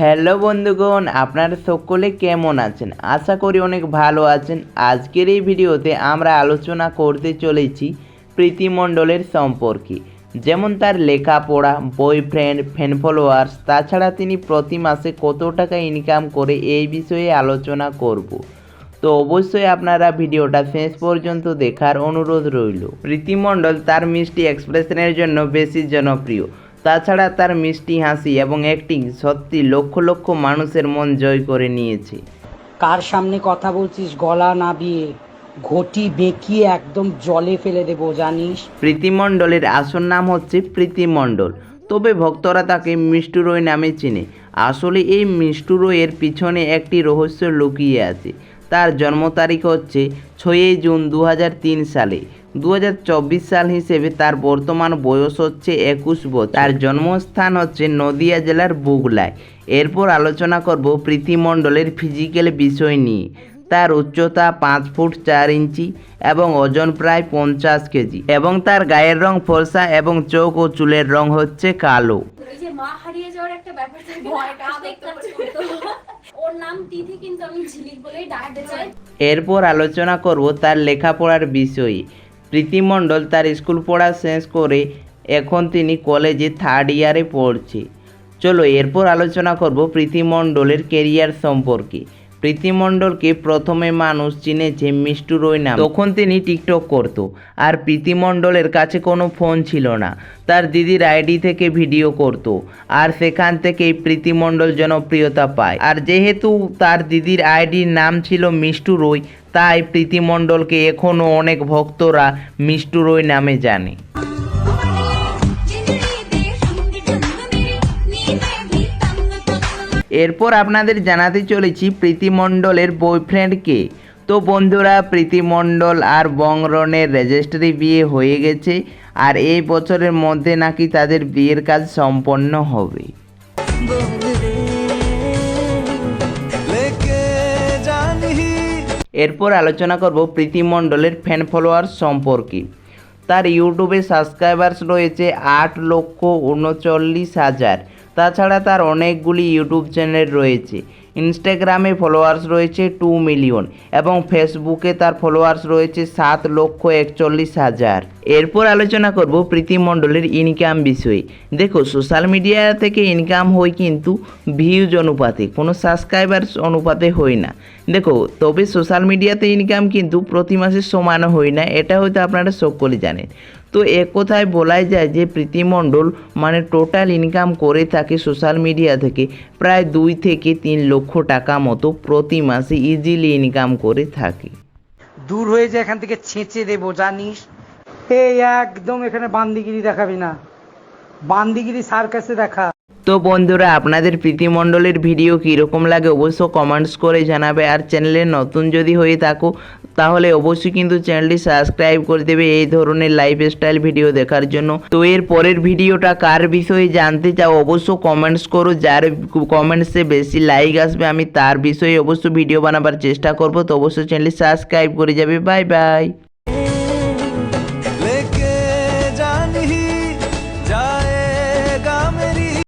Hello বন্ধুগণ, আপনারা সকলে কেমন আছেন? আশা করি অনেক ভালো আছেন। আজকের এই ভিডিওতে আমরা আলোচনা করতে চলেছি প্রীতিমণ্ডলের সম্পর্কে। যেমন তার লেখাপড়া, বয়ফ্রেন্ড, ফ্যান ফলোয়ার্স, তাছাড়া তিনি প্রতি মাসে কত টাকা ইনকাম করে এই বিষয়ে আলোচনা করব। তো অবশ্যই আপনারা ভিডিওটা শেষ পর্যন্ত দেখার অনুরোধ রইল। প্রীতিমণ্ডল তার মিষ্টি এক্সপ্রেশনের জন্য বেশি জনপ্রিয়। তাছাড়া তার মিষ্টি হাসি এবং অ্যাক্টিং সত্যি লক্ষ লক্ষ মানুষের মন জয় করে নিয়েছে। কার সামনে কথা বলছিস? গলা না নাবিয়ে। ঘটি বেঁকিয়ে একদম জলে ফেলে দেবো জানিস? প্রীতিমণ্ডলের আসল নাম হচ্ছে প্রীতিমণ্ডল তবে ভক্তরা তাকে মিষ্টু রয় নামে চেনে। আসলে এই মিষ্টু রয়ের পিছনে একটি রহস্য লুকিয়ে আছে। তার জন্ম তারিখ হচ্ছে ছয়ই জুন দু হাজার তিন সালে। দু হাজার চব্বিশ সাল হিসেবে তার বর্তমান বয়স হচ্ছে একুশ বছর। তার জন্মস্থান হচ্ছে নদিয়া জেলার বুগলায়। এরপর আলোচনা করব প্রীতি মণ্ডলের ফিজিক্যাল বিষয় নিয়ে। তার উচ্চতা পাঁচ ফুট চার ইঞ্চি এবং ওজন প্রায় পঞ্চাশ কেজি এবং তার গায়ের রং ফর্সা এবং চোখ ও চুলের রং হচ্ছে কালো। মা হারিয়ে যাওয়ার একটা ব্যাপার ওর নাম তিথি, কিন্তু আমি ঝিলিক বলেই ডাকতে চাই। এরপর আলোচনা করব তার লেখাপড়ার বিষয়ে। প্রীতি মণ্ডল তার স্কুল পড়া শেষ করে এখন তিনি কলেজে থার্ড ইয়ারে পড়ছে। চলো এরপর আলোচনা করব প্রীতি মণ্ডলের কেরিয়ার সম্পর্কে। প্রীতি মণ্ডলকে প্রথমে মানুষ চিনেছে মিষ্টু রয় নাম। তখন তিনি টিকটক করতো। আর প্রীতি মণ্ডলের কাছে কোনো ফোন ছিল না। তার দিদির আইডি থেকে ভিডিও করত। আর সেখান থেকেই প্রীতি মণ্ডল জনপ্রিয়তা পায়। আর যেহেতু তার দিদির আইডির নাম ছিল মিষ্টু রয় তাই প্রীতি মণ্ডলকে এখনও অনেক ভক্তরা মিষ্টু রয় নামে জানে। এরপর আপনাদের জানাতে চলেছি প্রীতি মণ্ডলের বয়ফ্রেন্ডকে তো বন্ধুরা প্রীতি মণ্ডল আর বংরনের রেজিস্ট্রি বিয়ে হয়ে গেছে আর এই বছরের মধ্যে নাকি তাদের বিয়ের কাজ সম্পন্ন হবে। এরপর আলোচনা করব প্রীতি মণ্ডলের ফ্যান ফলোয়ার সম্পর্কে। তার ইউটিউবে সাবস্ক্রাইবার্স রয়েছে আট লক্ষ উনচল্লিশ হাজার। তাছাড়া তার অনেকগুলি ইউটিউব চ্যানেল রয়েছে। ইনস্টাগ্রামে ফলোয়ার্স রয়েছে টু মিলিয়ন এবং ফেসবুকে তার ফলোয়ার্স রয়েছে সাত লক্ষ একচল্লিশ হাজার। এরপর আলোচনা করব প্রীতি মণ্ডলের ইনকাম বিষয়ে। দেখো সোশ্যাল মিডিয়া থেকে ইনকাম হয় কিন্তু ভিউজ অনুপাতে, কোনো সাবস্ক্রাইবার্স অনুপাতে হয় না। দেখো, তবে সোশ্যাল মিডিয়াতে ইনকাম কিন্তু প্রতি মাসে সমান হয় না, এটা হয়তো আপনারা সকলে জানেন। তো একথায় কথায় বলাই যায় যে প্রীতিমণ্ডল মানে টোটাল ইনকাম করে থাকে সোশ্যাল মিডিয়া থেকে। প্রায় দুই থেকে তিন লক্ষ টাকা মতো প্রতি মাসে ইজিলি ইনকাম করে থাকে। দূর হয়ে যায় এখান থেকে ছেঁচে দেবো, জানিস? এই একদম এখানে বান্দিগিরি দেখাবি না। বান্দিগিরি সার্কাসে দেখা। তো বন্ধুরা, আপনাদের প্রীতি মণ্ডলের ভিডিও কীরকম লাগে অবশ্য কমেন্টস করে জানাবে। আর চ্যানেলে নতুন যদি হয়ে থাকো, তাহলে অবশ্যই কিন্তু চ্যানেলটি সাবস্ক্রাইব করে দেবে এই ধরনের লাইফস্টাইল ভিডিও দেখার জন্য। তো এর পরের ভিডিওটা কার বিষয়ে জানতে চাও, অবশ্য কমেন্টস করো। যার কমেন্টসে বেশি লাইক আসবে, আমি তার বিষয়ে অবশ্য ভিডিও বানাবার চেষ্টা করব। তো অবশ্যই চ্যানেলটি সাবস্ক্রাইব করে যাবে। Bye bye